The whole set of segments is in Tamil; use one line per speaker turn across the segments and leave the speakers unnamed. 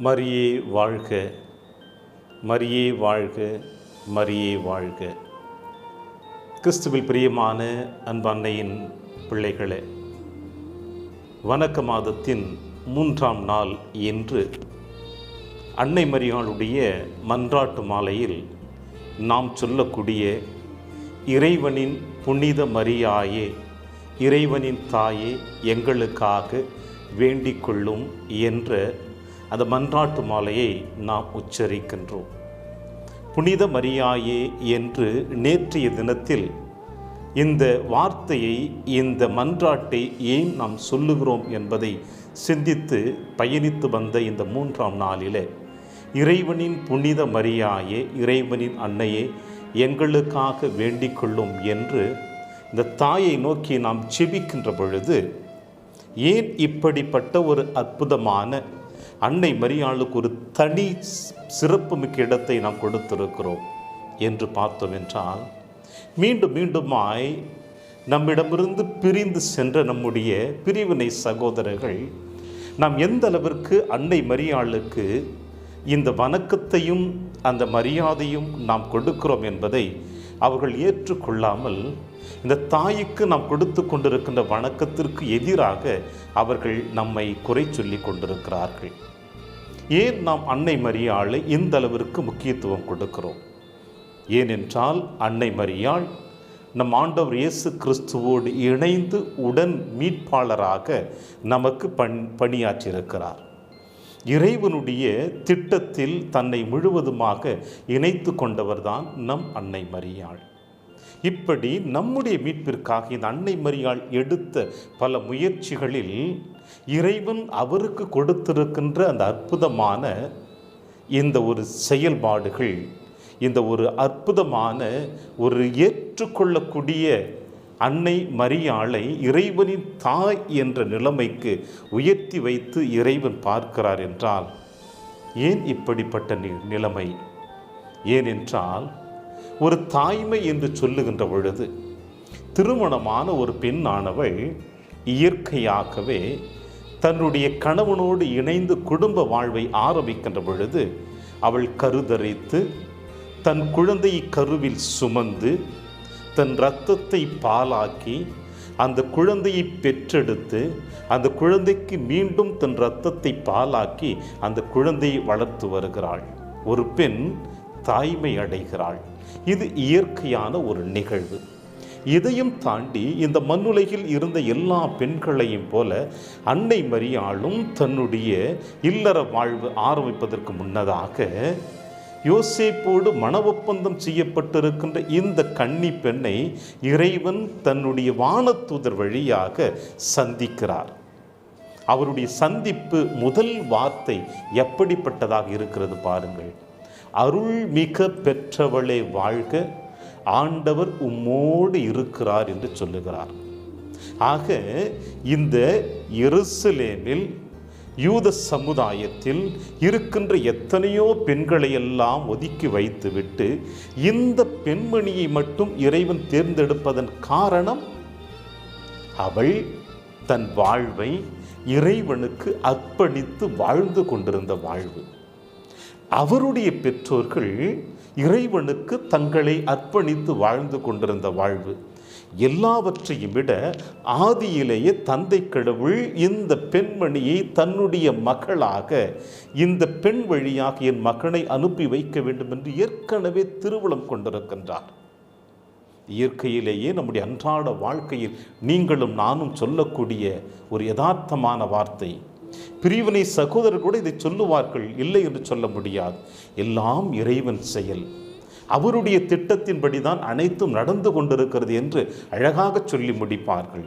மரியே வாழ்க மரியே வாழ்க மரியே வாழ்க. கிறிஸ்துவில் பிரியமான அன்பன்னையின் பிள்ளைகளே வணக்க மாதத்தின் மூன்றாம் நாள் இன்று அன்னை மரியாளுடைய மன்றாட்டு மாலையில் நாம் சொல்லக்கூடிய இறைவனின் புனித மரியாயே இறைவனின் தாயே எங்களுக்காக வேண்டிக் கொள்ளும் என்ற அந்த மன்றாட்டு மாலையை நாம் உச்சரிக்கின்றோம். புனித மரியாயே என்று நேற்றைய தினத்தில் இந்த வார்த்தையை இந்த மன்றாட்டை ஏன் நாம் சொல்லுகிறோம் என்பதை சிந்தித்து பயணித்து வந்த இந்த மூன்றாம் நாளிலே இறைவனின் புனித மரியாயே இறைவனின் அன்னையே எங்களுக்காக வேண்டிக்கொள்ளும் என்று இந்த தாயை நோக்கி நாம் செபிக்கின்ற பொழுது ஏன் இப்படிப்பட்ட ஒரு அற்புதமான அன்னை மரியாளுக்கு ஒரு தனி சிறப்புமிக்க இடத்தை நாம் கொடுத்திருக்கிறோம் என்று பார்த்தோம் என்றால் மீண்டும் மீண்டுமாய் நம்மிடமிருந்து பிரிந்து சென்ற நம்முடைய பிரிவினை சகோதரர்கள் நாம் எந்த அளவிற்கு அன்னை மரியாளுக்கு இந்த வணக்கத்தையும் அந்த மரியாதையும் நாம் கொடுக்கிறோம் என்பதை அவர்கள் ஏற்றுக்கொள்ளாமல் இந்த தாய்க்கு நாம் கொடுத்து கொண்டிருக்கின்ற வணக்கத்திற்கு எதிராக அவர்கள் நம்மை குறை சொல்லி கொண்டிருக்கிறார்கள். ஏன் நாம் அன்னை மரியாளை இந்த அளவிற்கு முக்கியத்துவம் கொடுக்கிறோம்? ஏனென்றால் அன்னை மரியாள் நம் ஆண்டவர் இயேசு கிறிஸ்துவோடு இணைந்து உடன் மீட்பாளராக நமக்கு பண் பணியாற்றியிருக்கிறார். இறைவனுடைய திட்டத்தில் தன்னை முழுவதுமாக இணைத்து கொண்டவர்தான் நம் அன்னை மரியாள். இப்படி நம்முடைய மீட்பிற்காக இந்த அன்னை மரியாள் எடுத்த பல முயற்சிகளில் இறைவன் அவருக்கு கொடுத்திருக்கின்ற அந்த அற்புதமான இந்த ஒரு செயல்பாடுகள் இந்த ஒரு அற்புதமான ஒரு ஏற்றுக்கொள்ளக்கூடிய அன்னை மரியாளை இறைவனின் தாய் என்ற நிலைமைக்கு உயர்த்தி வைத்து இறைவன் பார்க்கிறார் என்றால் ஏன் இப்படிப்பட்ட நி- நிலைமை? ஏனென்றால் ஒரு தாய்மை என்று சொல்லுகின்ற பொழுது திருமணமான ஒரு பெண்ணானவள் இயற்கையாகவே தன்னுடைய கணவனோடு இணைந்து குடும்ப வாழ்வை ஆரம்பிக்கின்ற பொழுது அவள் கருதரித்து தன் குழந்தையை கருவில் சுமந்து தன் இரத்தத்தை பாலாக்கி அந்த குழந்தையை பெற்றெடுத்து அந்த குழந்தைக்கு மீண்டும் தன் இரத்தத்தை பாலாக்கி அந்த குழந்தையை வளர்த்து வருகிறாள். ஒரு பெண் தாய்மை அடைகிறாள். இது இயற்கையான ஒரு நிகழ்வு. இதையும் தாண்டி இந்த மண்ணுலகில் இருந்த எல்லா பெண்களையும் போல அன்னை மரியாளும் தன்னுடைய இல்லற வாழ்வு ஆரம்பிப்பதற்கு முன்னதாக யோசேப்போடு மன ஒப்பந்தம் செய்யப்பட்டிருக்கின்ற இந்த கன்னி பெண்ணை இறைவன் தன்னுடைய வானத்தூதர் வழியாக சந்திக்கிறார். அவருடைய சந்திப்பு முதல் வார்த்தை எப்படிப்பட்டதாக இருக்கிறது பாருங்கள். அருள் மிக பெற்றவளே வாழ்க ஆண்டவர் உம்மோடு இருக்கிறார் என்று சொல்லுகிறார். ஆக இந்த எருசலேமில் யூத சமுதாயத்தில் இருக்கின்ற எத்தனையோ பெண்களை எல்லாம் ஒதுக்கி வைத்துவிட்டு இந்த பெண்மணியை மட்டும் இறைவன் தேர்ந்தெடுப்பதன் காரணம் அவள் தன் வாழ்வை இறைவனுக்கு அர்ப்பணித்து வாழ்ந்து கொண்டிருந்த வாழ்வு. அவருடைய பெற்றோர்கள் இறைவனுக்கு தங்களை அர்ப்பணித்து வாழ்ந்து கொண்டிருந்த வாழ்வு. எல்லாவற்றையும் விட ஆதியிலேயே தந்தை கடவுள் இந்த பெண்மணியை தன்னுடைய மகளாக இந்த பெண் வழியாக என் மகனை அனுப்பி வைக்க வேண்டும் என்று ஏற்கனவே திருவுளம் கொண்டிருக்கின்றார். இயற்கையிலேயே நம்முடைய அன்றாட வாழ்க்கையில் நீங்களும் நானும் சொல்லக்கூடிய ஒரு யதார்த்தமான வார்த்தை. பிரிவினை சகோதரர் கூட இதை சொல்லுவார்கள் இல்லை என்று சொல்ல முடியாது. எல்லாம் இறைவன் செயல். அவருடைய திட்டத்தின்படி தான் அனைத்தும் நடந்து கொண்டிருக்கிறது என்று அழகாக சொல்லி முடிப்பார்கள்.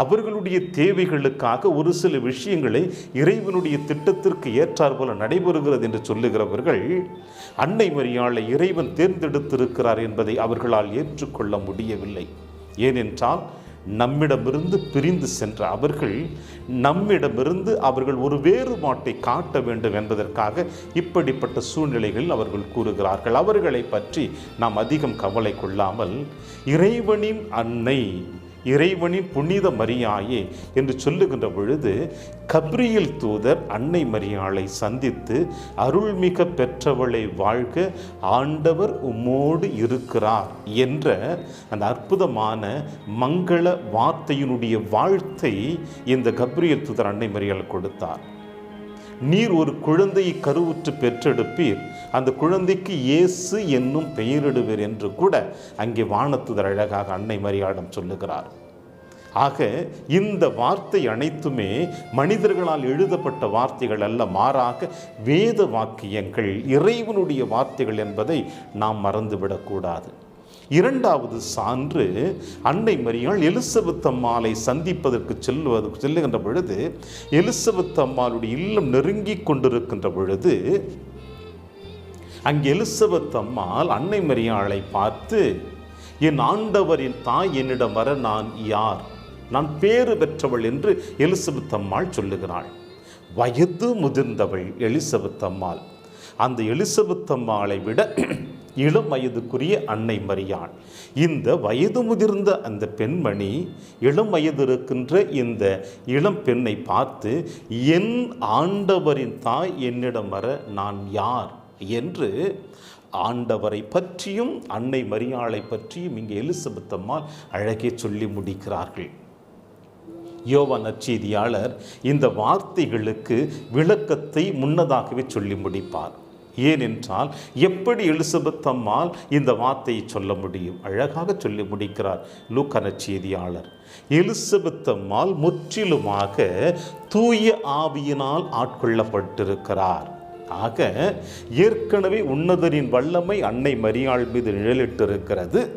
அவர்களுடைய தேவைகளுக்காக ஒரு சில விஷயங்களை இறைவனுடைய திட்டத்திற்கு ஏற்றார் போல நடைபெறுகிறது என்று சொல்லுகிறவர்கள் அன்னை மரியாளை இறைவன் தேர்ந்தெடுத்திருக்கிறார் என்பதை அவர்களால் ஏற்றுக்கொள்ள முடியவில்லை. ஏனென்றால் நம்மிடமிருந்து பிரிந்து சென்ற அவர்கள் நம்மிடமிருந்து அவர்கள் ஒரு வேறுபாட்டை காட்ட வேண்டும் என்பதற்காக இப்படிப்பட்ட சூழ்நிலைகளில் அவர்கள் கூறுகிறார்கள். அவர்களை பற்றி நாம் அதிகம் கவலை கொள்ளாமல் இறைவனின் அன்னை இறைவனின் புனித மரியாயே என்று சொல்லுகின்ற பொழுது கப்ரியல் தூதர் அன்னை மரியாளை சந்தித்து அருள்மிக பெற்றவளை வாழ்க ஆண்டவர் உம்மோடு இருக்கிறார் என்ற அந்த அற்புதமான மங்கள வார்த்தையினுடைய வாழ்த்தை இந்த கப்ரியல் தூதர் அன்னை மரியாள் கொடுத்தார். நீர் ஒரு குழந்தையை கருவுற்று பெற்றெடுப்பீர். அந்த குழந்தைக்கு இயேசு என்னும் பெயரிடுவீர் என்று கூட அங்கே வானத்துதர் அழகாக அன்னை மரியாடம் சொல்லுகிறார். ஆக இந்த வார்த்தை அனைத்துமே மனிதர்களால் எழுதப்பட்ட வார்த்தைகள் அல்ல மாறாக வேத வாக்கியங்கள் இறைவனுடைய வார்த்தைகள் என்பதை நாம் மறந்துவிடக்கூடாது. இரண்டாவது சான்று அன்னை மரியாள் எலிசபெத் அம்மாளை சந்திப்பதற்கு செல்வது செல்லுகின்ற பொழுது எலிசபெத் அம்மாளுடைய இல்லம் நெருங்கி கொண்டிருக்கின்ற பொழுது அங்கே எலிசபெத் அம்மாள் அன்னை மரியாளை பார்த்து என் ஆண்டவரின் தாய் என்னிடம் வர நான் யார்? நான் பேறு பெற்றவள் என்று எலிசபெத் அம்மாள் சொல்லுகிறாள். வயது முதிர்ந்தவள் எலிசபெத் அம்மாள். அந்த எலிசபெத் அம்மாளை விட இளம் வயதுக்குரிய அன்னை மரியாள். இந்த வயது முதிர்ந்த அந்த பெண்மணி இளம் வயது இருக்கின்ற இந்த இளம் பெண்ணை பார்த்து என் ஆண்டவரின் தாய் என்னிடம் வர நான் யார்? என்று ஆண்டவரை பற்றியும் அன்னை மரியாளை பற்றியும் இங்கே எலிசபெத் அம்மாள் அழகே சொல்லி முடிக்கிறார்கள். யோவா நற்செய்தியாளர் இந்த வார்த்தைகளுக்கு விளக்கத்தை முன்னதாகவே சொல்லி முடிப்பார். ஏனென்றால் எப்படி எலிசபெத் அம்மாள் இந்த வார்த்தையை சொல்ல முடியும்? அழகாக சொல்லி முடிக்கிறார் லூக்கன செய்தியாளர். எலிசபெத் அம்மாள் முற்றிலுமாக தூய ஆவியினால் ஆட்கொள்ளப்பட்டிருக்கிறார். ஆக ஏற்கனவே உன்னதரின் வல்லமை அன்னை மரியாள் மீது நிழலிட்டிருக்கிறது.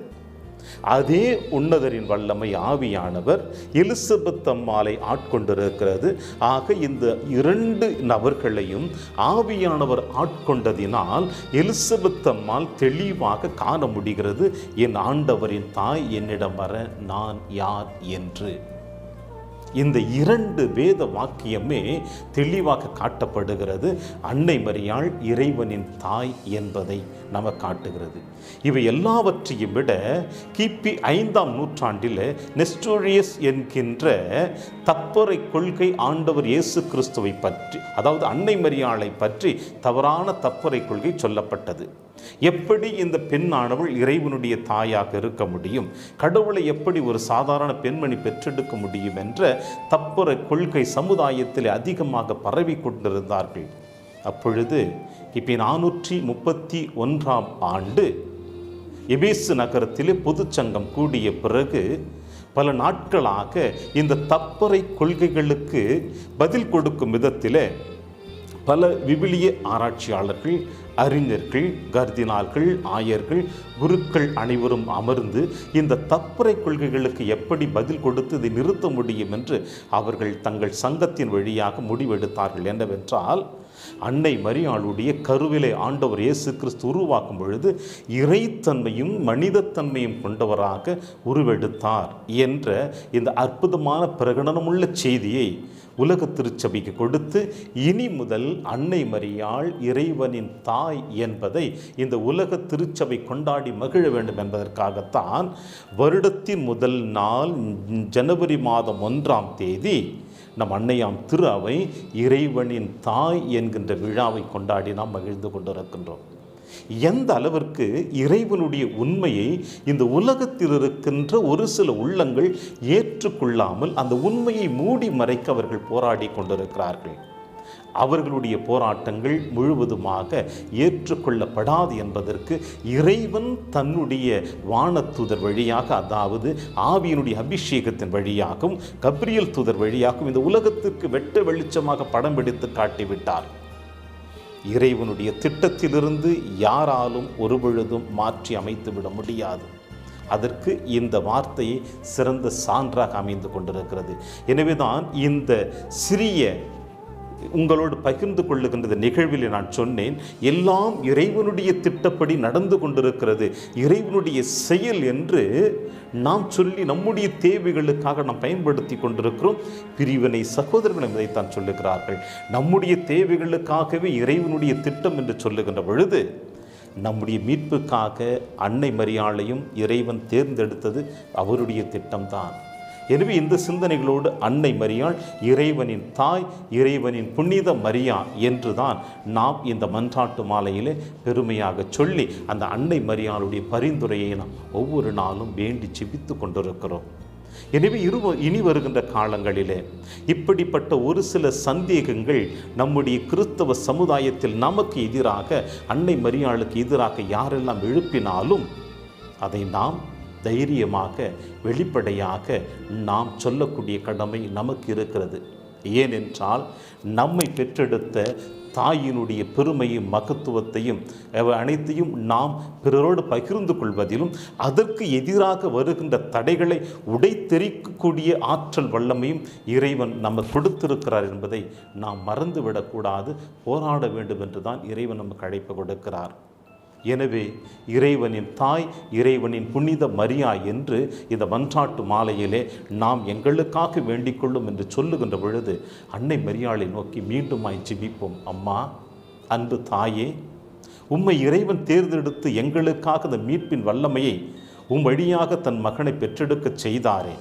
அதே உன்னதரின் வல்லமை ஆவியானவர் எலிசபெத் அம்மாளை ஆட்கொண்டிருக்கிறது. ஆக இந்த இரண்டு நபர்களையும் ஆவியானவர் ஆட்கொண்டதினால் எலிசபெத் அம்மாள் தெளிவாக காண முடிகிறது என் ஆண்டவரின் தாய் என்னிடம் வர நான் யார்? என்று. இந்த இரண்டு வேத வாக்கியமே தெளிவாக காட்டப்படுகிறது. அன்னை மரியாள் இறைவனின் தாய் என்பதை நம்ம காட்டுகிறது. இவை எல்லாவற்றையும் விட கிபி ஐந்தாம் நூற்றாண்டில் நெஸ்டோரியஸ் என்கின்ற தப்பறை கொள்கை ஆண்டவர் இயேசு கிறிஸ்துவை பற்றி அதாவது அன்னை மரியாளை பற்றி தவறான தப்பறை கொள்கை சொல்லப்பட்டது. எப்படி இந்த பெண்ணானவள் இறைவனுடைய தாயாக இருக்க முடியும்? கடவுளை எப்படி ஒரு சாதாரண பெண்மணி பெற்றெடுக்க முடியும் என்ற தப்புற கொள்கை சமுதாயத்தில் அதிகமாக பரவி கொண்டிருந்தார்கள். அப்பொழுது இப்போ நானூற்றி முப்பத்தி ஒன்றாம் ஆண்டு எபேசு நகரத்திலே பொதுச்சங்கம் கூடிய பிறகு பல நாட்களாக இந்த தப்பறை கொள்கைகளுக்கு பதில் கொடுக்கும் விதத்தில் பல விவிலிய ஆராய்ச்சியாளர்கள் அறிஞர்கள் கர்தினால்கள் ஆயர்கள் குருக்கள் அனைவரும் அமர்ந்து இந்த தப்புரை கொள்கைகளுக்கு எப்படி பதில் கொடுத்து இதை நிறுத்த முடியும் என்று அவர்கள் தங்கள் சங்கத்தின் வழியாக முடிவெடுத்தார்கள். என்னவென்றால் அன்னை மரியாளுடைய கருவிலை ஆண்டவர் இயேசு கிறிஸ்து உருவாக்கும் பொழுது இறைத்தன்மையும் மனிதத்தன்மையும் கொண்டவராக உருவெடுத்தார் என்ற இந்த அற்புதமான பிரகடனமுள்ள செய்தியை உலக திருச்சபைக்கு கொடுத்து இனி முதல் அன்னை மரியாள் இறைவனின் தாய் என்பதை இந்த உலக திருச்சபை கொண்டாடி மகிழ வேண்டும் என்பதற்காகத்தான் வருடத்தின் முதல் நாள் ஜனவரி மாதம் ஒன்றாம் தேதி நம் அன்னையாம் திரு அவை இறைவனின் தாய் என்கின்ற விழாவை கொண்டாடி நாம் மகிழ்ந்து கொண்டிருக்கின்றோம். எந்த அளவிற்கு இறைவனுடைய உண்மையை இந்த உலகத்தில் இருக்கின்ற ஒரு சில உள்ளங்கள் ஏற்றுக்கொள்ளாமல் அந்த உண்மையை மூடி மறைக்க அவர்கள் போராடி கொண்டிருக்கிறார்கள். அவர்களுடைய போராட்டங்கள் முழுவதுமாக ஏற்றுக்கொள்ளப்படாது என்பதற்கு இறைவன் தன்னுடைய வானத்தூதர் வழியாக அதாவது ஆவியினுடைய அபிஷேகத்தின் வழியாகவும் கப்ரியல் தூதர் வழியாகவும் இந்த உலகத்திற்கு வெட்ட வெளிச்சமாக படம் பிடித்து காட்டிவிட்டார். இறைவனுடைய திட்டத்திலிருந்து யாராலும் ஒருபொழுதும் மாற்றி அமைத்து விட முடியாது. அதற்கு இந்த வார்த்தையை சிறந்த சான்றாக அமைந்து கொண்டிருக்கிறது. எனவேதான் இந்த சிறிய உங்களோடு பகிர்ந்து கொள்ளுகின்ற நிகழ்வில் நான் சொன்னேன் எல்லாம் இறைவனுடைய திட்டப்படி நடந்து கொண்டிருக்கிறது இறைவனுடைய செயல் என்று நாம் சொல்லி நம்முடைய தேவைகளுக்காக நாம் பயன்படுத்தி கொண்டிருக்கிறோம். பிரிவினை சகோதரர்கள் இதைத்தான் சொல்லுகிறார்கள். நம்முடைய தேவைகளுக்காகவே இறைவனுடைய திட்டம் என்று சொல்லுகின்ற பொழுது நம்முடைய மீட்புக்காக அன்னை மரியாளையும் இறைவன் தேர்ந்தெடுத்தது அவருடைய திட்டம்தான். எனவே இந்த சிந்தனைகளோடு அன்னை மரியாள் இறைவனின் தாய் இறைவனின் புனித மரியா என்றுதான் நாம் இந்த மன்றாட்டு மாலையிலே பெருமையாக சொல்லி அந்த அன்னை மரியாளுடைய பரிந்துரையை நாம் ஒவ்வொரு நாளும் வேண்டி ஜெபித்து கொண்டிருக்கிறோம். எனவே இரு இனி வருகின்ற காலங்களிலே இப்படிப்பட்ட ஒரு சில சந்தேகங்கள் நம்முடைய கிறிஸ்தவ சமுதாயத்தில் நமக்கு எதிராக அன்னை மரியாளுக்கு எதிராக யாரெல்லாம் எழுப்பினாலும் அதை நாம் தைரியமாக வெளிப்படையாக நாம் சொல்லக்கூடிய கடமை நமக்கு இருக்கிறது. ஏனென்றால் நம்மை பெற்றெடுத்த தாயினுடைய பெருமையும் மகத்துவத்தையும் அனைத்தையும் நாம் பிறரோடு பகிர்ந்து கொள்வதிலும் அதற்கு எதிராக வருகின்ற தடைகளை உடைத்தெறிக்கக்கூடிய ஆற்றல் வல்லமையும் இறைவன் நமக்கு கொடுத்திருக்கிறார் என்பதை நாம் மறந்துவிடக்கூடாது. போராட வேண்டும் என்று தான் இறைவன் நமக்கு அழைப்பு கொடுக்கிறார். எனவே இறைவனின் தாய் இறைவனின் புனித மரியா என்று இந்த மன்றாட்டு மாலையிலே நாம் எங்களுக்காக வேண்டிக்கொள்ளும் என்று சொல்லுகின்ற பொழுது அன்னை மரியாளை நோக்கி மீண்டுமாய் ஜிபிப்போம். அம்மா அன்பு தாயே உம்மை இறைவன் தேர்ந்தெடுத்து எங்களுக்காக இந்த மீட்பின் வல்லமையை உம் வழியாக தன் மகனை பெற்றெடுக்கச் செய்தாரே.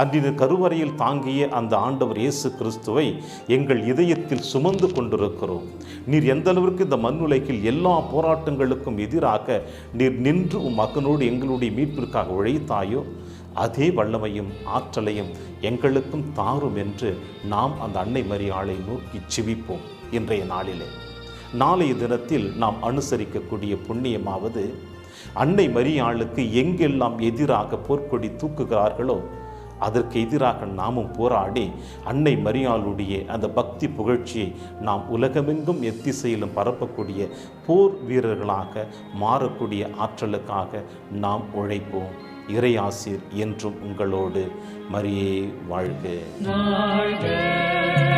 அன்றின கருவறையில் தாங்கிய அந்த ஆண்டவர் இயேசு கிறிஸ்துவை எங்கள் இதயத்தில் சுமந்து கொண்டிருக்கிறோம். நீர் எந்த அளவிற்கு இந்த மண்ணுலகில் எல்லா போராட்டங்களுக்கும் எதிராக நீர் நின்று உம் மகனோடு எங்களுடைய மீட்பிற்காக உழைத்தாயோ அதே வல்லமையும் ஆற்றலையும் எங்களுக்கும் தாரும் என்று நாம் அந்த அன்னை மரியாளை நோக்கி சிவிப்போம் இன்றைய நாளிலே. நாளைய தினத்தில் நாம் அனுசரிக்கக்கூடிய புண்ணியமாவது அன்னை மரியாளுக்கு எங்கெல்லாம் எதிராக போர்க்கொடி தூக்குகிறார்களோ அதற்கு எதிராக நாமும் போராடி அன்னை மரியாளுடைய அந்த பக்தி புகழ்ச்சியை நாம் உலகமெங்கும் எத்திசையிலும் பரப்பக்கூடிய போர் வீரர்களாக மாறக்கூடிய ஆற்றலுக்காக நாம் உழைப்போம். இறையாசிர் என்றும் உங்களோடு மரியே
வாழ்க. வாழ்க.